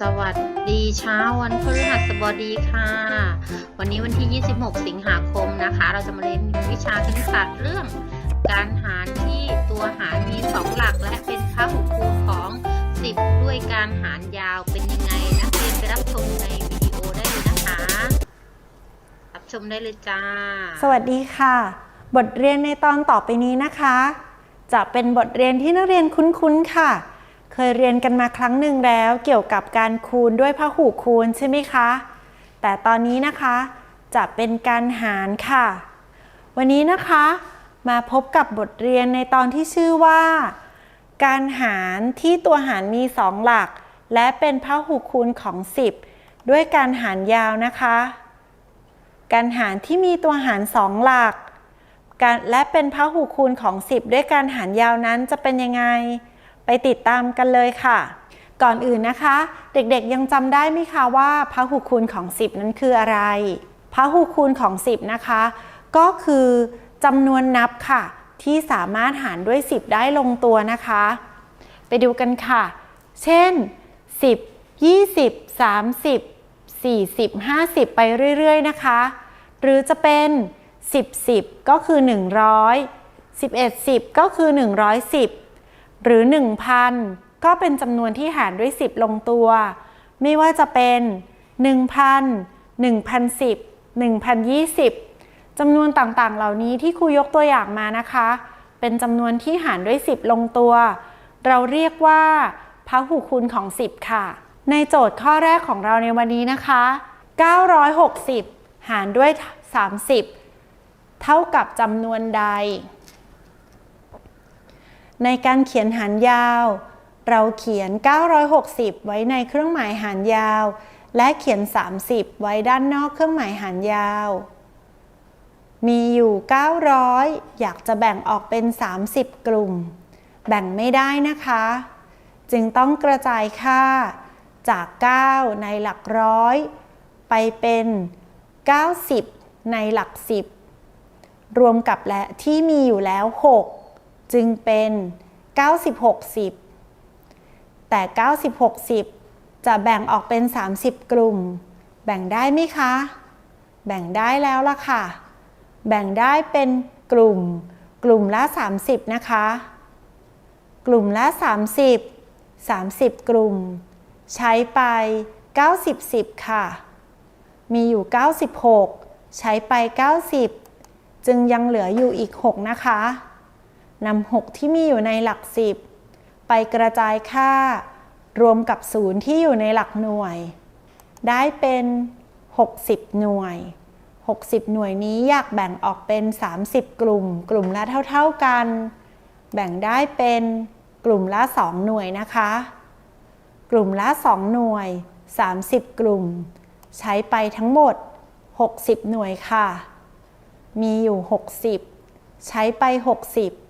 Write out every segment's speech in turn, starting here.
สวัสดีเช้าวันพฤหัสบดีค่ะ วันนี้วันที่ 26 สิงหาคมนะคะ เราจะมาเรียนวิชาคณิตศาสตร์เรื่อง การหารที่ตัวหารมี 2 หลักและเป็นพหุคูณของ 10 ด้วยการหารยาวเป็นยังไงนักเรียนไปรับชมในวิดีโอได้เลยนะคะ รับชมได้เลยจ้า สวัสดีค่ะ บทเรียนในตอนต่อไปนี้นะคะ จะเป็นบทเรียนที่นักเรียนคุ้นๆค่ะ เคยเรียนกันมาครั้งหนึ่งแล้วเกี่ยวกับการคูณด้วยพหูคูณใช่ไหมคะ แต่ตอนนี้นะคะจะเป็นการหารค่ะ วันนี้นะคะมาพบกับบทเรียนในตอนที่ชื่อว่า การหารที่ตัวหารมีสองหลัก และเป็นพหูคูณของ 10 ด้วยการหารยาวนะคะ การหารที่มีตัวหารสองหลัก และเป็นพหูคูณของ 10 ด้วยการหารยาวนั้นจะเป็นยังไง ไปติดตามกันเลยค่ะ ก่อนอื่นนะคะ เด็กๆยังจำได้ไหมคะว่าพหูคูณของ 10 นั้นคืออะไรพหูคูณของ 10 นะคะ ก็คือจำนวนนับค่ะ ที่สามารถหารด้วย 10 ได้ลงตัวนะคะ ไปดูกันค่ะ เช่น 10 20 30 40 50 ไปเรื่อยๆ นะคะ หรือจะเป็น 10 10 ก็คือ 100 11 10 ก็คือ 110 หรือ 1,000 ก็เป็นจำนวนที่หารด้วย 10 ลงตัว ไม่ว่าจะเป็น 1,000 1,010 1,020จำนวนต่างๆ เหล่านี้ที่ครูยกตัวอย่างมานะคะ เป็นจำนวนที่หารด้วย 10 ลงตัว เราเรียกว่าพหุคูณของ 10 ค่ะ ในโจทย์ข้อแรกของเราในวันนี้นะคะ 960 หารด้วย 30 เท่ากับจำนวนใด ในการเขียนหารยาว เราเขียน 960 ไว้ในเครื่องหมายหารยาว และเขียน 30 ไว้ด้านนอกเครื่องหมายหารยาว มีอยู่ 900 อยากจะแบ่งออกเป็น 30 กลุ่ม แบ่งไม่ได้นะคะ จึงต้องกระจายค่าจาก 9 ในหลักร้อย ไปเป็น 90 ในหลัก 10 รวมกับและที่มีอยู่แล้ว 6 จึงเป็น96 10แต่96 10จะแบ่งออกเป็น 30 กลุ่ม แบ่งได้ไหมคะ แบ่งได้แล้วล่ะค่ะ แบ่งได้เป็นกลุ่ม กลุ่มละ 30 นะคะ กลุ่มละ 30 30 กลุ่ม ใช้ไป 90 10 ค่ะ มีอยู่ 96 ใช้ไป 90 จึงยังเหลืออยู่อีก 6 นะคะ นำ6ที่มีอยู่ในหลัก10ไปกระจายค่า รวมกับ0ที่อยู่ในหลักหน่วย ได้เป็น 60 หน่วย 60 หน่วยนี้อยากแบ่งออกเป็น 30 กลุ่ม กลุ่มละเท่า ๆกัน แบ่งได้เป็นกลุ่มละ 2 หน่วยนะคะ กลุ่มละ 2 หน่วย 30 กลุ่ม ใช้ไปทั้งหมด 60 หน่วยค่ะ มีอยู่ 60 ใช้ไป 60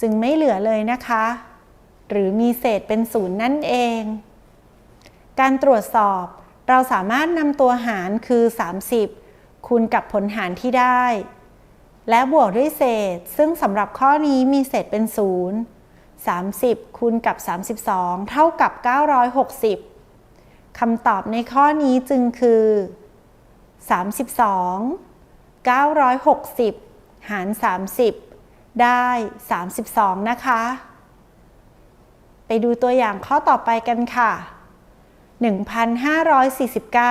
จึงไม่เหลือเลยนะคะ หรือมีเศษเป็นศูนย์นั่นเอง การตรวจสอบเราสามารถนำตัวหารคือ 30 คูณกับผลหารที่ได้ และบวกด้วยเศษ ซึ่งสำหรับข้อนี้มีเศษเป็นศูนย์30 คูณกับ 32 เท่ากับ 960 คำตอบในข้อนี้จึงคือ 32 960 หาร 30 ได้ 32 นะคะ ไปดูตัวอย่างข้อต่อไปกันค่ะ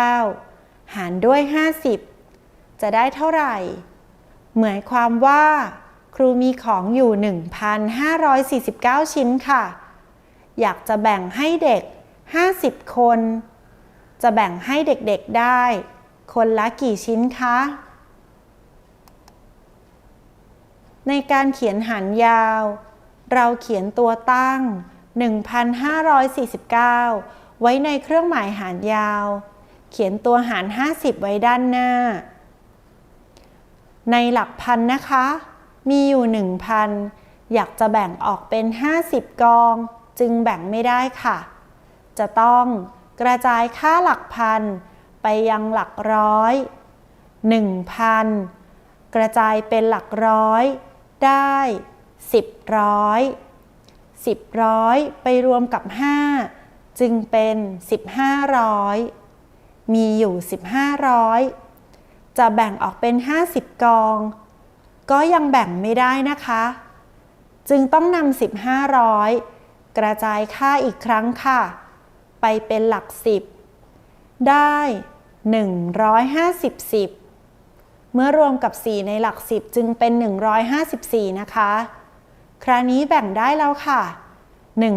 1,549 หารด้วย 50 จะได้เท่าไหร่ เหมายความว่า ครูมีของอยู่ 1,549 ชิ้นค่ะ อยากจะแบ่งให้เด็ก 50 คน จะแบ่งให้เด็กๆได้ คนละกี่ชิ้นคะ ในการเขียนหารยาว เราเขียนตัวตั้ง 1,549 ไว้ในเครื่องหมายหารยาว เขียนตัวหาร 50 ไว้ด้านหน้า ในหลักพันนะคะ มีอยู่ 1,000 อยากจะแบ่งออกเป็น 50 กอง จึงแบ่งไม่ได้ค่ะ จะต้องกระจายค่าหลักพันไปยังหลักร้อย 1,000 กระจายเป็นหลักร้อย ได้10ร้อย10ร้อยไปรวมกับ5จึงเป็น1500มีอยู่1500จะแบ่งออกเป็น50กอง ก็ยังแบ่งไม่ได้นะคะ จึงต้องนำ1500กระจายค่าอีกครั้งค่ะ ไปเป็นหลัก10ได้150สิบเมื่อรวมกับ 4 ในหลัก 10 จึงเป็น 154 นะคะ คราวนี้แบ่งได้แล้วค่ะ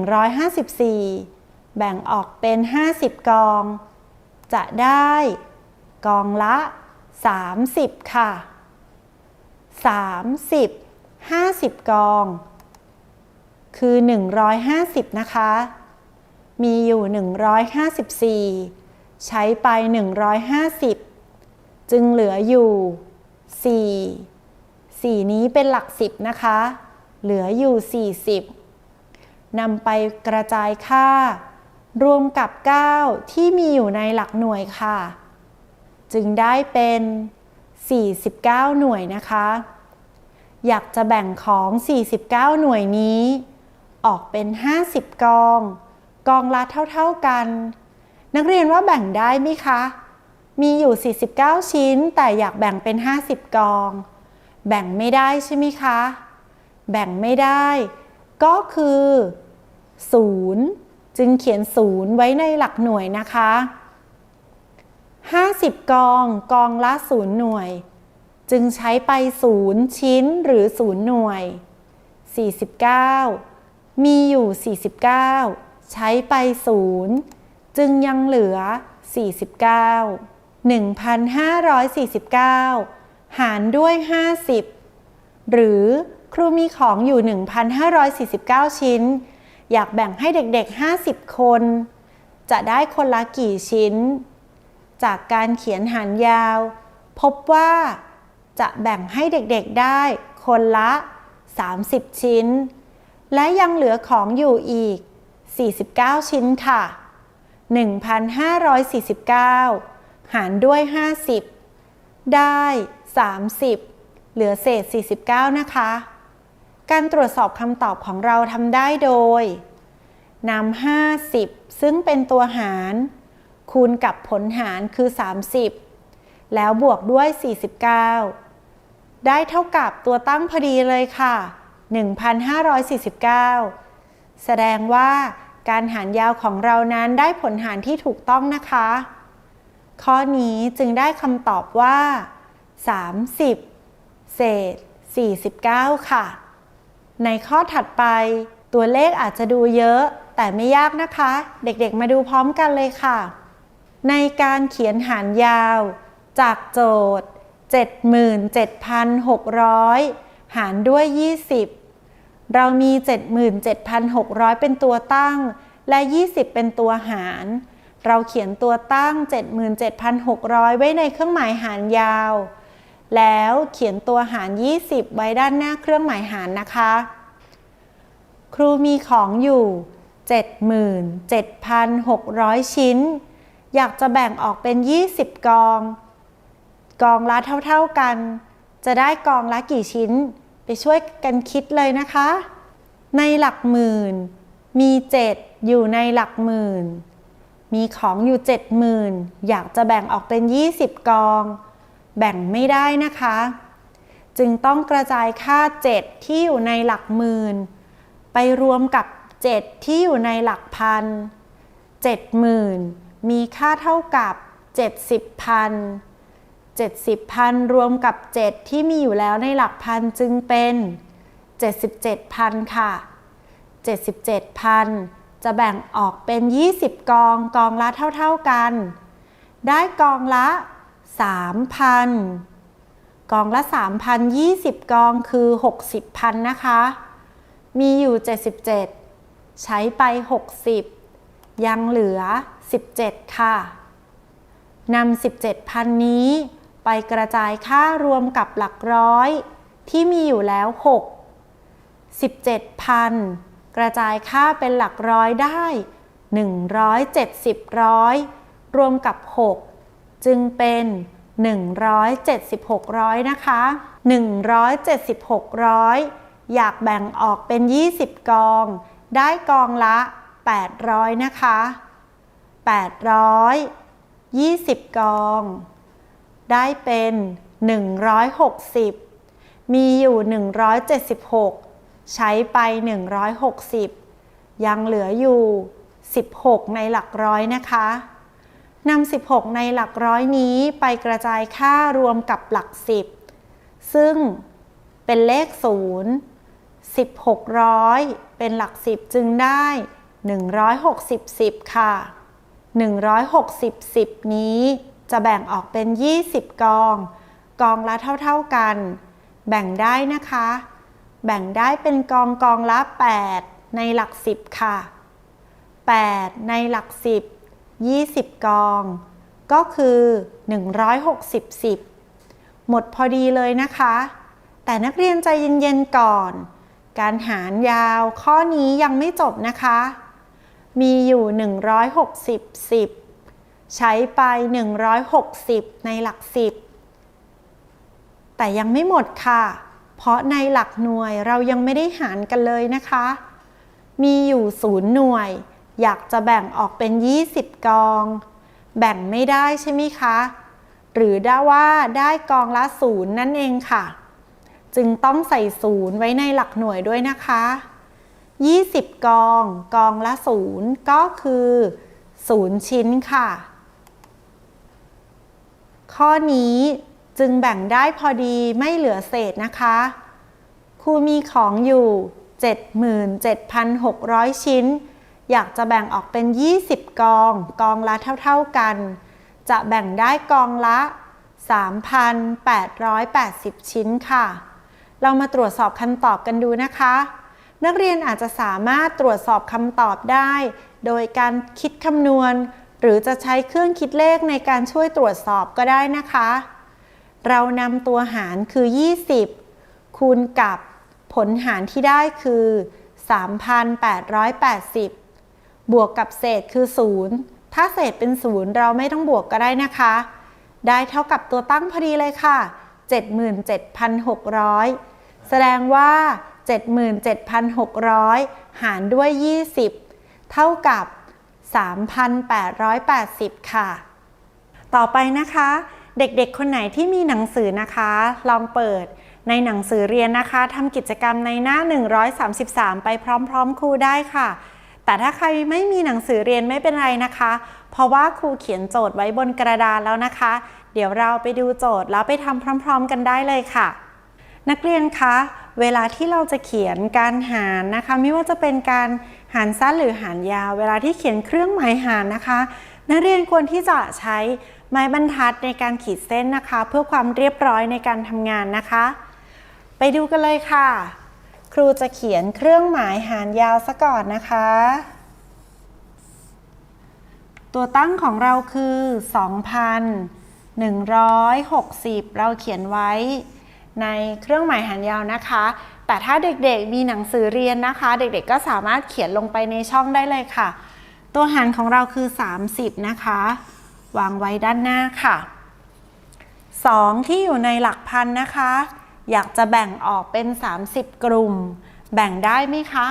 154 แบ่งออกเป็น 50 กอง จะได้ กองละ 30 ค่ะ 30 50 กอง คือ 150 นะคะ มีอยู่ 154 ใช้ไป 150จึงเหลืออยู่ 4 4 นี้เป็นหลัก 10 นะคะ เหลืออยู่ 40 นำไปกระจายค่า รวมกับ 9 ที่มีอยู่ในหลักหน่วยค่ะ จึงได้เป็น 49 หน่วยนะคะ อยากจะแบ่งของ 49 หน่วยนี้ ออกเป็น 50 กอง กองละเท่า ๆกัน นักเรียนว่าแบ่งได้ไหมคะ มีอยู่ 49 ชิ้น แต่อยากแบ่งเป็น 50 กอง แบ่งไม่ได้ใช่ไหมคะ แบ่งไม่ได้ ก็คือ0จึงเขียน 0 ไว้ในหลักหน่วยนะคะ 50 กอง กองละ 0 หน่วย จึงใช้ไป 0 ชิ้นหรือ 0 หน่วย 49 มีอยู่ 49 ใช้ไป 0 จึงยังเหลือ 49 1,549 หารด้วย 50 หรือครูมีของอยู่ 1,549 ชิ้น อยากแบ่งให้เด็กๆ 50 คน จะได้คนละกี่ชิ้น จากการเขียนหารยาว พบว่าจะแบ่งให้เด็กๆได้คนละ 30 ชิ้น และยังเหลือของอยู่อีก 49 ชิ้นค่ะ 1,549 หารด้วย 50 ได้ 30 เหลือเศษ 49 นะคะ การตรวจสอบคำตอบของเราทำได้โดยนำ50 ซึ่งเป็นตัวหาร คูณกับผลหารคือ 30 แล้วบวกด้วย 49 ได้เท่ากับตัวตั้งพอดีเลยค่ะ 1,549 แสดงว่าการหารยาวของเรานั้นได้ผลหารที่ถูกต้องนะคะ ข้อนี้จึงได้คำตอบว่า 30 เศษ 49 ค่ะ ในข้อถัดไปตัวเลขอาจจะดูเยอะ แต่ไม่ยากนะคะ เด็กๆมาดูพร้อมกันเลยค่ะ ในการเขียนหารยาว จากโจทย์ 77,600 หารด้วย 20 เรามี 77,600 เป็นตัวตั้ง และ 20 เป็นตัวหาร เราเขียนตัวตั้ง 77,600 ไว้ในเครื่องหมายหารยาว แล้วเขียนตัวหาร 20 ไว้ด้านหน้าเครื่องหมายหารนะคะ ครูมีของอยู่ 77,600 ชิ้น อยากจะแบ่งออกเป็น 20 กอง กองละเท่าๆกัน จะได้กองละกี่ชิ้น ไปช่วยกันคิดเลยนะคะ ในหลักหมื่น มี 7 อยู่ในหลักหมื่น มีของอยู่ 70,000 อยากจะแบ่งออกเป็น 20 กอง แบ่งไม่ได้นะคะ จึงต้องกระจายค่า 7 ที่อยู่ในหลักหมื่น ไปรวมกับ 7 ที่อยู่ในหลักพัน 70,000 มีค่าเท่ากับ 70,000 70,000 รวมกับ 7 ที่มีอยู่แล้วในหลักพันจึงเป็น 77,000 ค่ะ 77,000 จะแบ่งออกเป็น 20 กองกองละเท่า ๆกัน ได้กองละ 3,000 กองละ 3,000 20 กองคือ 60,000 นะคะ มีอยู่ 77 ใช้ไป 60 ยังเหลือ 17 ค่ะนำ17,000 นี้ไปกระจายค่ารวมกับหลักร้อย ที่มีอยู่แล้ว 6 17,000 กระจายค่าเป็นหลักร้อยได้ 170 ร้อย รวมกับ 6 จึงเป็น 176 ร้อยนะคะ 176 ร้อย อยากแบ่งออกเป็น 20 กอง ได้กองละ 800 นะคะ 800 20 กอง ได้เป็น 160 มีอยู่ 176 ใช้ไป 160 ยังเหลืออยู่ 16 ในหลักร้อยนะคะนำ16 ในหลักร้อยนี้ไปกระจายค่ารวมกับหลัก 10 ซึ่งเป็นเลข 0 16ร้อยเป็นหลัก 10 จึงได้ 160 10 ค่ะ 160 10 นี้จะแบ่งออกเป็น 20 กอง กองละเท่า ๆกัน แบ่งได้นะคะ แบ่งได้เป็นกองกองละ 8 ในหลัก 10 ค่ะ 8 ในหลัก 10 20 กอง ก็คือ 160 10หมดพอดีเลยนะคะ แต่นักเรียนใจเย็นๆก่อน การหารยาวข้อนี้ยังไม่จบนะคะ มีอยู่ 160 10ใช้ไป 160 ในหลัก10แต่ยังไม่หมดค่ะ เพราะในหลักหน่วยเรายังไม่ได้หารกันเลยนะคะ มีอยู่ศูนย์หน่วย อยากจะแบ่งออกเป็น 20 กอง แบ่งไม่ได้ใช่ไหมคะ หรือได้ว่าได้กองละศูนย์นั่นเองค่ะ จึงต้องใส่ศูนย์ไว้ในหลักหน่วยด้วยนะคะ 20 กอง กองละศูนย์ก็คือศูนย์ชิ้นค่ะ ข้อนี้ จึงแบ่งได้พอดีไม่เหลือเศษนะคะ ครูมีของอยู่ 77,600 ชิ้น อยากจะแบ่งออกเป็น 20 กอง กองละเท่า ๆกัน จะแบ่งได้กองละ 3,880 ชิ้นค่ะ เรามาตรวจสอบคำตอบกันดูนะคะ นักเรียนอาจจะสามารถตรวจสอบคำตอบได้ โดยการคิดคำนวณ หรือจะใช้เครื่องคิดเลขในการช่วยตรวจสอบก็ได้นะคะ เรานำตัวหารคือ 20 คูณกับผลหารที่ได้คือ 3,880 บวกกับเศษคือ 0 ถ้าเศษเป็น 0 เราไม่ต้องบวกก็ได้นะคะ ได้เท่ากับตัวตั้งพอดีเลยค่ะ 77,600 แสดงว่า 77,600 หารด้วย 20 เท่ากับ 3,880 ค่ะ ต่อไปนะคะ เด็กๆ คนไหนที่มีหนังสือนะคะ ลองเปิดในหนังสือเรียนนะคะทำกิจกรรมในหน้า 133 ไปพร้อม ๆ ครูได้ค่ะ แต่ถ้าใครไม่มีหนังสือเรียนไม่เป็นไรนะคะ เพราะว่าครูเขียนโจทย์ไว้บนกระดานแล้วนะคะ เดี๋ยวเราไปดูโจทย์แล้วไปทำพร้อม ๆ กันได้เลยค่ะ นักเรียนคะเวลาที่เราจะเขียนการหารนะคะ ไม่ว่าจะเป็นการหารสั้นหรือหารยาว เวลาที่เขียนเครื่องหมายหารนะคะ นักเรียนควรที่จะใช้ ไม้บรรทัดในการขีดเส้นนะคะ เพื่อความเรียบร้อยในการทำงานนะคะ ไปดูกันเลยค่ะ ครูจะเขียนเครื่องหมายหารยาวซะก่อนนะคะ ตัวตั้งของเราคือ 2,160 เราเขียนไว้ในเครื่องหมายหารยาวนะคะ แต่ถ้าเด็กๆมีหนังสือเรียนนะคะ เด็กๆก็สามารถเขียนลงไปในช่องได้เลยค่ะ ตัวหารของเราคือ 30 นะคะ วางไว้ด้านหน้าค่ะ 2 ที่อยู่ในหลักพันนะคะ อยากจะแบ่งออกเป็น 30 กลุ่ม แบ่งได้ไหมคะ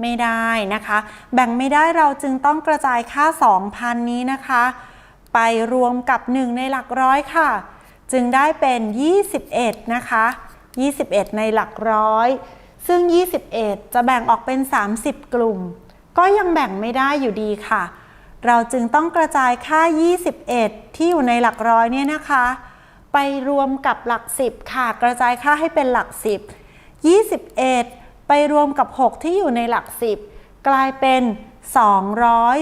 ไม่ได้นะคะ แบ่งไม่ได้เราจึงต้องกระจายค่า 2,000 นี้นะคะ ไปรวมกับ 1 ในหลักร้อยค่ะ จึงได้เป็น 21 นะคะ 21 ในหลักร้อย ซึ่ง 21 จะแบ่งออกเป็น 30 กลุ่ม ก็ยังแบ่งไม่ได้อยู่ดีค่ะ เราจึงต้องกระจายค่า 21 ที่อยู่ในหลักร้อยเนี่ยนะคะ ไปรวมกับหลัก 10 ค่ะ กระจายค่าให้เป็นหลัก 10 21 ไปรวมกับ 6 ที่อยู่ในหลัก 10 กลายเป็น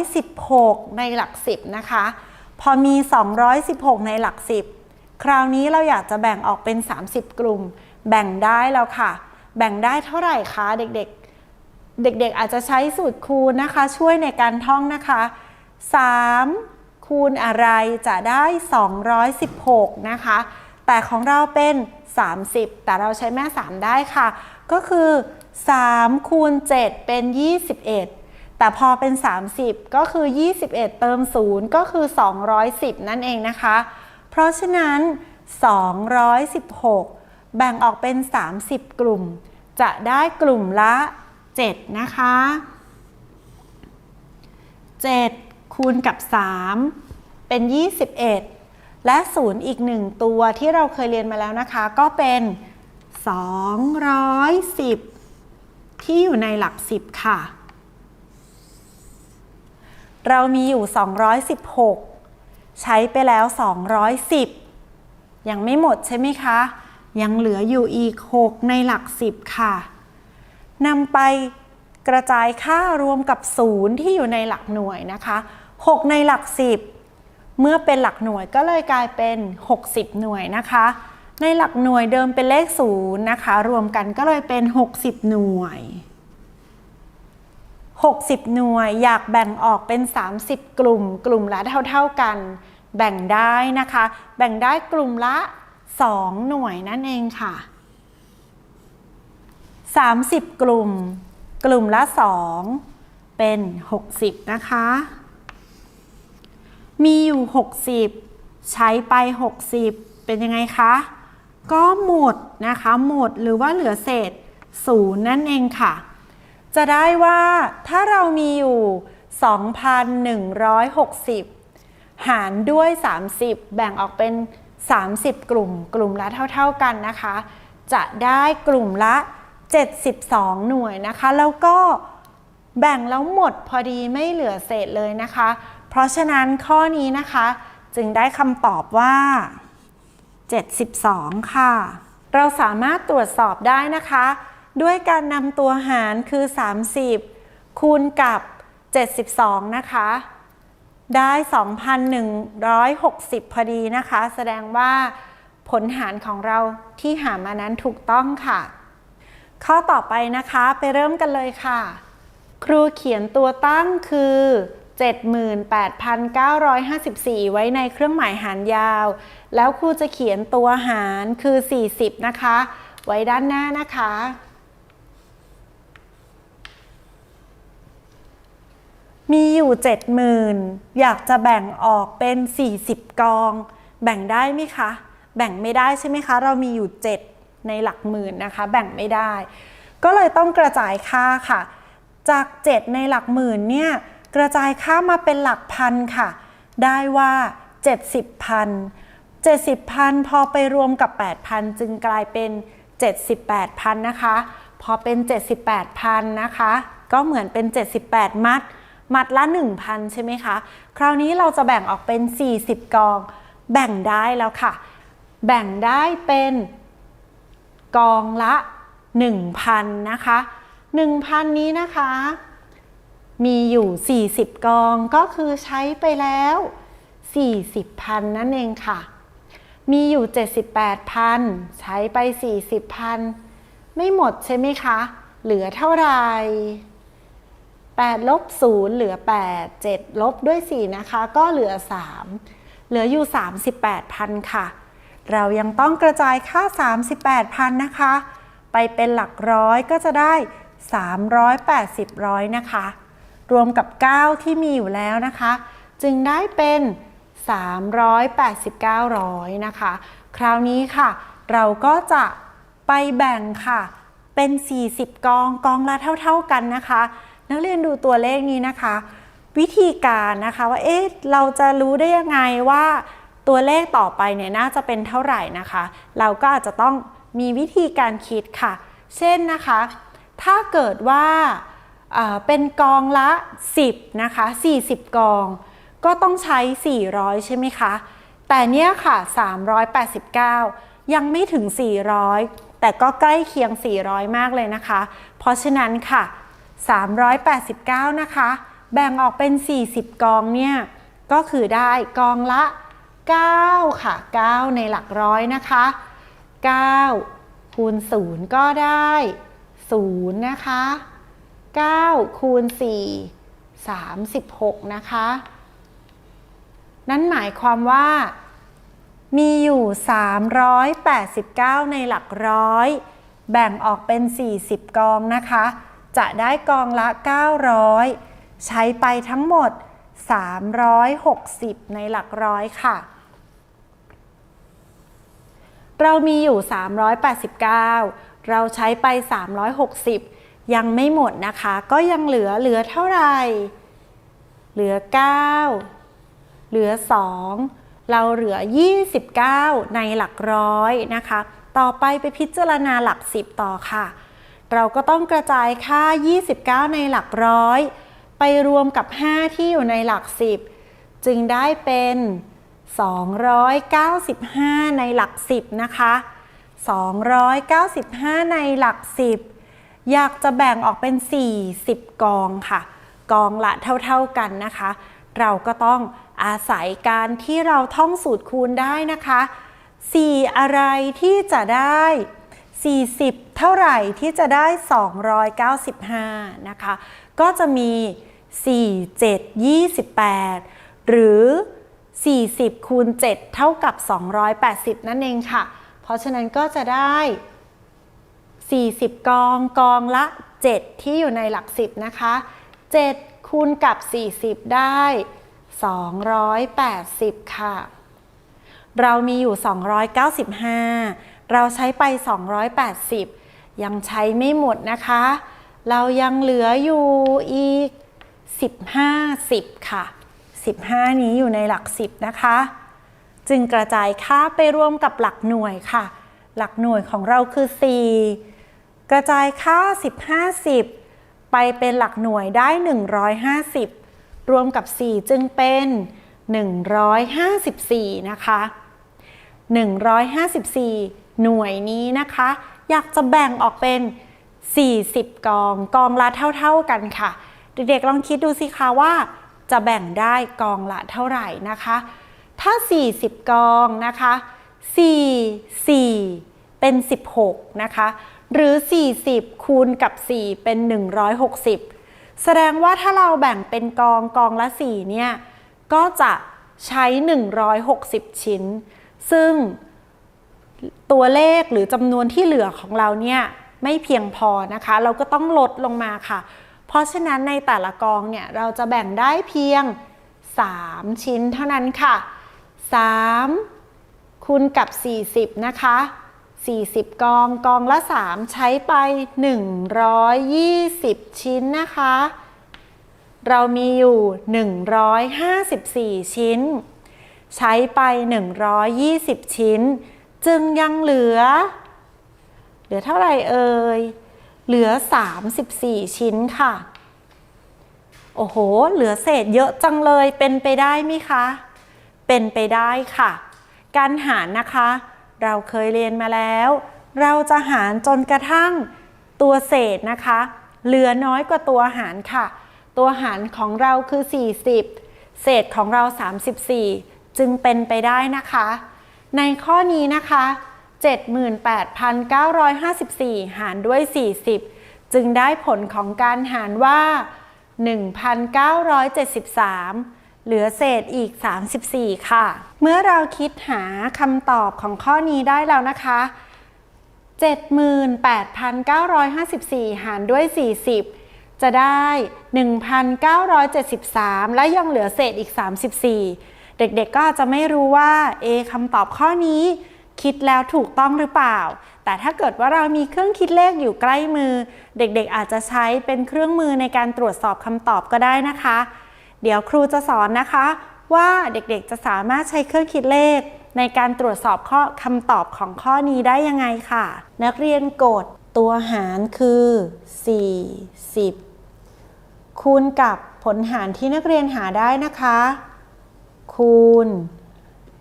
216 ในหลัก 10 นะคะ พอมี 216 ในหลัก 10 คราวนี้เราอยากจะแบ่งออกเป็น 30 กลุ่ม แบ่งได้แล้วค่ะ แบ่งได้เท่าไหร่คะเด็กๆ เด็กๆอาจจะใช้สูตรคูณนะคะ ช่วยในการท่องนะคะ 3 คูณอะไรจะได้ 216 นะคะ แต่ของเราเป็น 30 แต่เราใช้แม่ 3 ได้ค่ะ ก็คือ 3 คูณ 7 เป็น 21 แต่พอเป็น 30 ก็คือ 21 เติม 0 ก็คือ 210 นั่นเองนะคะ เพราะฉะนั้น 216 แบ่งออกเป็น 30 กลุ่ม จะได้กลุ่มละ 7 นะคะ 7 คูณกับ 3 เป็น 21 และ 0 อีก 1 ตัวที่เราเคยเรียนมาแล้วนะคะ ก็เป็น 210 ที่อยู่ในหลัก 10 ค่ะ เรามีอยู่ 216 ใช้ไปแล้ว 210 ยังไม่หมดใช่ไหมคะ ยังเหลืออยู่อีก 6 ในหลัก 10 ค่ะนำไปกระจายค่ารวมกับ0ที่อยู่ในหลักหน่วยนะคะ 6 ในหลัก 10 เมื่อเป็นหลักหน่วยก็เลยกลายเป็น 60 หน่วยนะคะ ในหลักหน่วยเดิมเป็นเลข0นะคะ รวมกันก็เลยเป็น 60 หน่วย 60 หน่วยอยากแบ่งออกเป็น 30 กลุ่ม กลุ่มละเท่า ๆกัน แบ่งได้นะคะ แบ่งได้กลุ่มละ 2 หน่วยนั่นเองค่ะ 30 กลุ่ม กลุ่มละ 2 เป็น 60 นะคะ มีอยู่ 60 ใช้ไป 60 เป็นยังไงคะ ก็หมดนะคะ หมดหรือว่าเหลือเศษ0นั่นเองค่ะ จะได้ว่าถ้าเรามีอยู่ 2,160 หารด้วย 30 แบ่งออกเป็น 30 กลุ่ม กลุ่มละเท่า ๆกันนะคะ จะได้กลุ่มละ 72 หน่วยนะคะ แล้วก็แบ่งแล้วหมดพอดีไม่เหลือเศษเลยนะคะ เพราะฉะนั้นข้อนี้นะคะ จึงได้คำตอบว่า 72 ค่ะ เราสามารถตรวจสอบได้นะคะ ด้วยการนำตัวหารคือ 30 คูณกับ 72 นะคะ ได้ 2,160 พอดีนะคะ แสดงว่าผลหารของเราที่หามานั้นถูกต้องค่ะ ข้อต่อไปนะคะไปเริ่มกันเลยค่ะ ครูเขียนตัวตั้งคือ 78,954 ไว้ในเครื่องหมายหารยาว แล้วครูจะเขียนตัวหารคือ 40 นะคะ ไว้ด้านหน้านะคะ มีอยู่ 70,000 อยากจะแบ่งออกเป็น 40 กอง แบ่งได้ไหมคะ แบ่งไม่ได้ใช่ไหมคะ เรามีอยู่ 7 ในหลักหมื่นนะคะ แบ่งไม่ได้ ก็เลยต้องกระจายค่าค่ะ จาก 7 ในหลักหมื่นเนี่ย กระจายค่ามาเป็นหลักพันค่ะ ได้ว่า 70พัน70พันพอไปรวมกับ 8,000 จึงกลายเป็น 78,000นะคะ พอเป็น 78,000นะคะ ก็เหมือนเป็น 78 มัด มัดละ 1,000 ใช่ไหมคะ คราวนี้เราจะแบ่งออกเป็น 40 กอง แบ่งได้แล้วค่ะ แบ่งได้เป็นกองละ 1,000 นะคะ 1,000 นี้นะคะ มีอยู่ 40 กองก็คือใช้ไปแล้ว 40,000นั่นเองค่ะ มีอยู่ 78,000ใช้ไป 40,000ไม่หมดใช่ไหมคะ เหลือเท่าไหร่8ลบ0เหลือ 8 7 ลบด้วย 4 นะคะ ก็เหลือ 3 เหลืออยู่ 38,000 ค่ะ เรายังต้องกระจายค่า 38,000 นะคะ ไปเป็นหลักร้อยก็จะได้ 380 ร้อยนะคะ รวมกับ 9 ที่มีอยู่แล้วนะคะ จึงได้เป็น 389ร้อยนะคะ คราวนี้ค่ะ เราก็จะไปแบ่งค่ะ เป็น 40 กองกองละเท่า ๆกันนะคะ นักเรียนดูตัวเลขนี้นะคะ วิธีการนะคะว่าเอ๊ะเราจะรู้ได้ยังไงว่าตัวเลขต่อไปเนี่ยน่าจะเป็นเท่าไหร่นะคะ เราก็อาจจะต้องมีวิธีการคิดค่ะ เช่นนะคะ ถ้าเกิดว่าอ่า เป็นกองละ 10 นะคะ 40 กอง ก็ต้องใช้ 400 ใช่ไหมคะ แต่เนี้ยค่ะ 389 ยังไม่ถึง 400 แต่ก็ใกล้เคียง 400 มากเลยนะคะ เพราะฉะนั้นค่ะ 389 นะคะ แบ่งออกเป็น 40 กองเนี่ย ก็คือได้กองละ 9 ค่ะ 9 ในหลักร้อยนะคะ 9 คูณ 0 ก็ได้ 0 นะคะ 9คูณ4 36 นะคะ นั่นหมายความว่า มีอยู่ 389 ในหลักร้อย แบ่งออกเป็น 40 กองนะคะ จะได้กองละ 900 ใช้ไปทั้งหมด 360 ในหลักร้อยค่ะ เรามีอยู่ 389 เราใช้ไป 360 ยังไม่หมดนะคะ ก็ยังเหลือเหลือเท่าไหร่ เหลือ 9 เหลือ 2 เราเหลือ 29 ในหลักร้อยนะคะ ต่อไปไปพิจารณาหลัก 10 ต่อค่ะ เราก็ต้องกระจายค่า 29 ในหลักร้อย ไปรวมกับ 5 ที่อยู่ในหลัก 10 จึงได้เป็น 295 ในหลัก 10 นะคะ 295 ในหลัก 10 อยากจะแบ่งออกเป็น 40 กองค่ะ กองละเท่าๆกันนะคะ เราก็ต้องอาศัยการที่เราท่องสูตรคูณได้นะคะ 4 อะไรที่จะได้ 40 เท่าไหร่ที่จะได้ 295 นะคะ ก็จะมี 4 7 28 หรือ 40 คูณ 7 เท่ากับ 280 นั่นเองค่ะ เพราะฉะนั้นก็จะได้ 40 กอง กองละ 7 ที่อยู่ในหลัก 10 นะคะ 7 คูณกับ 40 ได้ 280 ค่ะ เรามีอยู่ 295 เราใช้ไป 280 ยังใช้ไม่หมดนะคะ เรายังเหลืออยู่อีก 15 10 ค่ะ 15 นี้อยู่ในหลัก 10 นะคะ จึงกระจายค่าไปรวมกับหลักหน่วยค่ะหลักหน่วยของเราคือ 4 กระจายค่า15 10ไปเป็นหลักหน่วยได้ 150 รวมกับ 4 จึงเป็น 154 นะคะ 154 หน่วยนี้นะคะ อยากจะแบ่งออกเป็น 40 กอง กองละเท่า ๆกันค่ะ เด็กๆลองคิดดูสิคะว่า จะแบ่งได้กองละเท่าไหร่นะคะ ถ้า 40 กองนะคะ 4 4 เป็น 16 นะคะ หรือ 40 คูณกับ 4 เป็น 160 แสดงว่าถ้าเราแบ่งเป็นกองกองละ 4 เนี่ย ก็จะใช้ 160 ชิ้น ซึ่งตัวเลขหรือจำนวนที่เหลือของเราเนี่ย ไม่เพียงพอนะคะ เราก็ต้องลดลงมาค่ะ เพราะฉะนั้นในแต่ละกองเนี่ย เราจะแบ่งได้เพียง 3 ชิ้นเท่านั้นค่ะ 3 คูณกับ 40 นะคะ 40 กอง กองละ 3 ใช้ไป 120 ชิ้นนะคะ เรามีอยู่ 154 ชิ้น ใช้ไป 120 ชิ้น จึงยังเหลือ เหลือเท่าไหร่เอ่ย เหลือ 34 ชิ้นค่ะ โอ้โห เหลือเศษเยอะจังเลย เป็นไปได้ไหมคะ เป็นไปได้ค่ะ การหารนะคะ เราเคยเรียนมาแล้ว เราจะหารจนกระทั่งตัวเศษนะคะ เหลือน้อยกว่าตัวหารค่ะ ตัวหารของเราคือ 40 เศษของเรา 34 จึงเป็นไปได้นะคะ ในข้อนี้นะคะ 78,954 หารด้วย 40 จึงได้ผลของการหารว่า 1,973 เหลือเศษอีก 34 ค่ะ เมื่อเราคิดหาคำตอบของข้อนี้ได้แล้วนะคะ 78,954 หารด้วย 40 จะได้ 1,973 และยังเหลือเศษอีก 34 เด็กๆก็อาจจะไม่รู้ว่าเอคำตอบข้อนี้คิดแล้วถูกต้องหรือเปล่า แต่ถ้าเกิดว่าเรามีเครื่องคิดเลขอยู่ใกล้มือ เด็กๆอาจจะใช้เป็นเครื่องมือในการตรวจสอบคำตอบก็ได้นะคะ เดี๋ยวครูจะสอนนะคะ ว่าเด็กๆจะสามารถใช้เครื่องคิดเลข ในการตรวจสอบข้อคำตอบของข้อนี้ได้ยังไงค่ะ นักเรียนกดตัวหารคือ 40 คูณกับผลหารที่นักเรียนหาได้นะคะ คูณ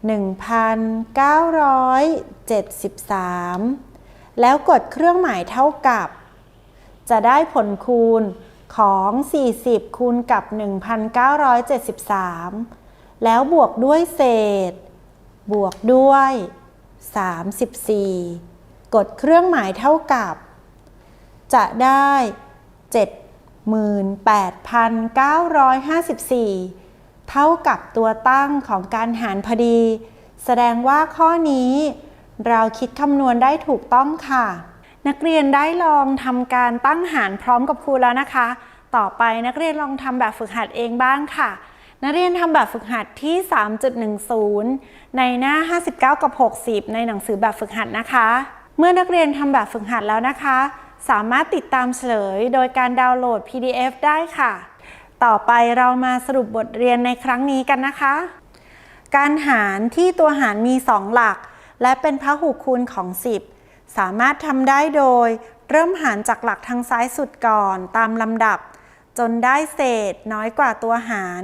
1,973 แล้วกดเครื่องหมายเท่ากับ จะได้ผลคูณ ของ 40 คูณกับ 1,973 แล้วบวกด้วยเศษ บวกด้วย 34 กดเครื่องหมายเท่ากับ จะได้ 78,954 เท่ากับตัวตั้งของการหารพอดี แสดงว่าข้อนี้เราคิดคำนวณได้ถูกต้องค่ะ นักเรียนได้ลองทำการตั้งหารพร้อมกับครูแล้วนะคะ ต่อไปนักเรียนลองทำแบบฝึกหัดเองบ้างค่ะ นักเรียนทำแบบฝึกหัดที่ 3.10 ในหน้า 59 กับ 60 ในหนังสือแบบฝึกหัดนะคะ เมื่อนักเรียนทำแบบฝึกหัดแล้วนะคะ สามารถติดตามเฉลยโดยการดาวน์โหลด PDF ได้ค่ะ ต่อไปเรามาสรุปบทเรียนในครั้งนี้กันนะคะ การหารที่ตัวหารมี 2 หลัก และเป็นพหุคูณของ 10 สามารถทำได้โดย เริ่มหารจากหลักทางซ้ายสุดก่อนตามลำดับ จนได้เศษน้อยกว่าตัวหาร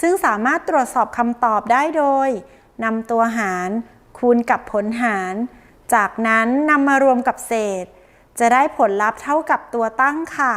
ซึ่งสามารถตรวจสอบคำตอบได้โดยนำตัวหาร คูณกับผลหาร จากนั้นนำมารวมกับเศษ จะได้ผลลัพธ์เท่ากับตัวตั้งค่ะ